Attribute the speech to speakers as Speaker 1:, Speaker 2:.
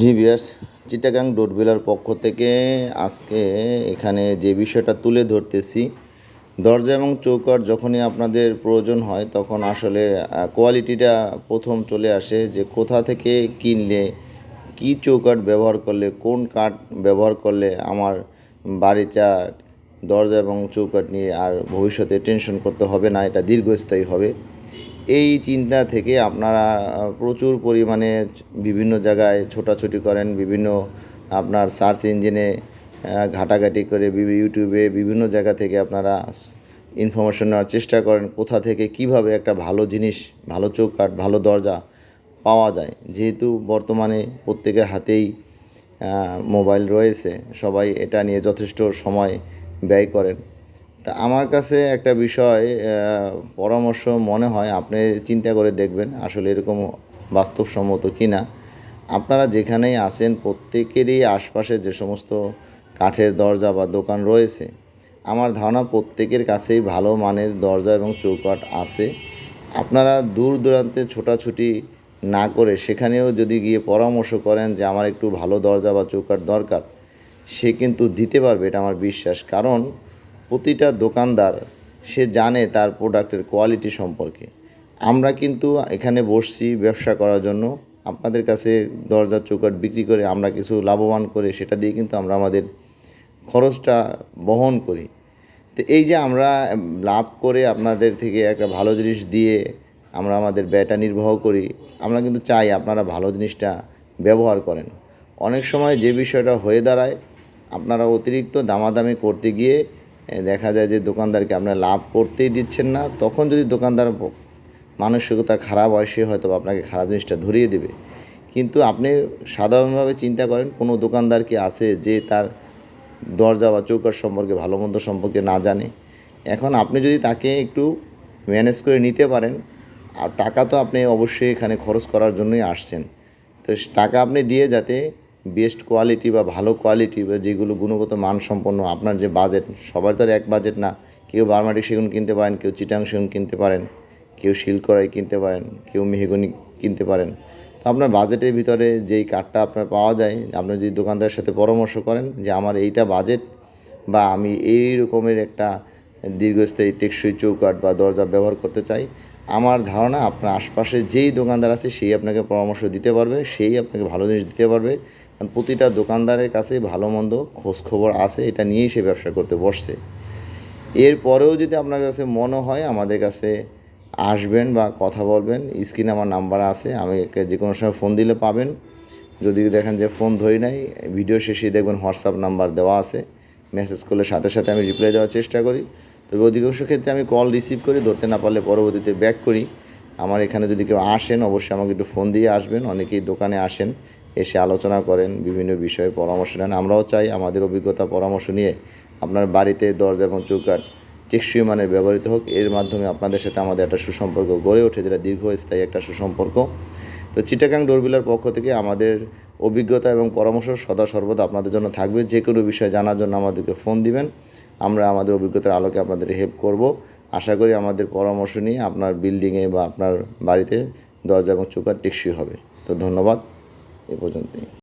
Speaker 1: জি বিয়াস চিটাগাং ডোরবেলার পক্ষ থেকে আজকে এখানে যে বিষয়টা তুলে ধরতেছি, দরজা এবং চৌকাট যখনই আপনাদের প্রয়োজন হয় তখন আসলে কোয়ালিটিটা প্রথম চলে আসে যে কোথা থেকে কিনলে, কি চৌকাট ব্যবহার করলে, কোন কাঠ ব্যবহার করলে আমার বাড়িটা দরজা এবং চৌকাট নিয়ে আর ভবিষ্যতে টেনশন করতে হবে না, এটা দীর্ঘস্থায়ী হবে। এই চিন্তা থেকে আপনারা প্রচুর পরিমাণে বিভিন্ন জায়গায় ছোটাছুটি করেন, বিভিন্ন আপনার সার্চ ইঞ্জিনে ঘাটাঘাটি করে ইউটিউবে বিভিন্ন জায়গা থেকে আপনারা ইনফরমেশন নেওয়ার চেষ্টা করেন কোথা থেকে কীভাবে একটা ভালো জিনিস, ভালো চৌকাঠ, ভালো দরজা পাওয়া যায়। যেহেতু বর্তমানে প্রত্যেকের হাতেই মোবাইল রয়েছে, সবাই এটা নিয়ে যথেষ্ট সময় ব্যয় করেন। তা আমার কাছে একটা বিষয় পরামর্শ মনে হয় আপনি চিন্তা করে দেখবেন আসলে এরকম বাস্তবসম্মত কি না আপনারা যেখানেই আছেন প্রত্যেকেরই আশপাশে যে সমস্ত কাঠের দরজা বা দোকান রয়েছে, আমার ধারণা প্রত্যেকের কাছেই ভালো মানের দরজা এবং চৌকাঠ আছে। আপনারা দূর দূরান্তে ছোটাছুটি না করে সেখানেও যদি গিয়ে পরামর্শ করেন যে আমার একটু ভালো দরজা বা চৌকাঠ দরকার, সে কিন্তু দিতে পারবে, এটা আমার বিশ্বাস। কারণ প্রতিটা দোকানদার, সে জানে তার প্রোডাক্টের কোয়ালিটি সম্পর্কে। আমরা কিন্তু এখানে বসছি ব্যবসা করার জন্য। আপনাদের কাছে দরজা চৌকাট বিক্রি করে আমরা কিছু লাভবান করে, সেটা দিয়ে কিন্তু আমরা আমাদের খরচটা বহন করি। তো এই যে আমরা লাভ করে আপনাদের থেকে একটা ভালো জিনিস দিয়ে আমরা আমাদের ব্যয়টা নির্বাহ করি, আমরা কিন্তু চাই আপনারা ভালো জিনিসটা ব্যবহার করেন। অনেক সময় যে বিষয়টা হয়ে দাঁড়ায়, আপনারা অতিরিক্ত দামাদামি করতে গিয়ে দেখা যায় যে দোকানদারকে আপনারা লাভ করতেই দিচ্ছেন না, তখন যদি দোকানদার মানসিকতা খারাপ হয়, সে হয়তো আপনাকে খারাপ জিনিসটা ধরিয়ে দেবে। কিন্তু আপনি সাধারণভাবে চিন্তা করেন, কোনো দোকানদার কি আছে যে তার দরজা বা চৌকাঠ সম্পর্কে, ভালো মন্দ সম্পর্কে না জানে? এখন আপনি যদি তাকে একটু ম্যানেজ করে নিতে পারেন, আর টাকা তো আপনি অবশ্যই এখানে খরচ করার জন্যই আসছেন। তো টাকা আপনি দিয়ে যাতে বেস্ট কোয়ালিটি বা ভালো কোয়ালিটি বা যেগুলো গুণগত মানসম্পন্ন, আপনার যে বাজেট সবার তো এক বাজেট না। কেউ বারমাটি সেগুন কিনতে পারেন, কেউ চিটাং সেগুন কিনতে পারেন, কেউ শিলকড়াই কিনতে পারেন, কেউ মেহগনি কিনতে পারেন। তো আপনার বাজেটের ভিতরে যেই কাঠটা আপনার পাওয়া যায় আপনি যদি দোকানদারের সাথে পরামর্শ করেন যে আমার এইটা বাজেট বা আমি এই রকমের একটা দীর্ঘস্থায়ী টেকসই চৌকাঠ বা দরজা ব্যবহার করতে চাই, আমার ধারণা আপনার আশপাশে যেই দোকানদার আছে, সেই আপনাকে পরামর্শ দিতে পারবে, সেই আপনাকে ভালো জিনিস দিতে পারবে। প্রতিটা দোকানদারের কাছে ভালো মন্দ খোঁজখবর আছে, এটা নিয়েই সে ব্যবসা করতে বসছে। এরপরেও যদি আপনার কাছে মনে হয়, আমাদের কাছে আসবেন বা কথা বলবেন, স্ক্রিনে আমার নাম্বার আছে, আমি যে কোনো সময় ফোন দিলে পাবেন। যদি দেখেন যে ফোন ধরি নাই, ভিডিও শেষে দেখবেন হোয়াটসঅ্যাপ নাম্বার দেওয়া আছে, মেসেজ করলে সাথে সাথে আমি রিপ্লাই দেওয়ার চেষ্টা করি। তবে অধিকাংশ ক্ষেত্রে আমি কল রিসিভ করি, ধরতে না পারলে পরবর্তীতে ব্যাক করি। আমার এখানে যদি কেউ আসেন, অবশ্যই আমাকে একটু ফোন দিয়ে আসবেন, অনেকেই দোকানে আসেন এসে আলোচনা করেন, বিভিন্ন বিষয়ে পরামর্শ নেন। আমরাও চাই আমাদের অভিজ্ঞতা, পরামর্শ নিয়ে আপনার বাড়িতে দরজা এবং চৌকাঠ টেকসই মানের ব্যবহৃত হোক। এর মাধ্যমে আপনাদের সাথে আমাদের একটা সুসম্পর্ক গড়ে ওঠে, যেটা দীর্ঘস্থায়ী একটা সুসম্পর্ক। তো চিটাগাং ডোরবিলার পক্ষ থেকে আমাদের অভিজ্ঞতা এবং পরামর্শ সদা সর্বদা আপনাদের জন্য থাকবে। যে কোনো বিষয়ে জানার জন্য আমাদেরকে ফোন দিবেন। আমরা আমাদের অভিজ্ঞতার আলোকে আপনাদের হেল্প করব। আশা করি আমাদের পরামর্শ নিয়ে আপনার বিল্ডিংয়ে বা আপনার বাড়িতে দরজা এবং চৌকাঠ টেকসই হবে। তো ধন্যবাদ। ਇਹ ਭੋਜਨ 'ਤੇ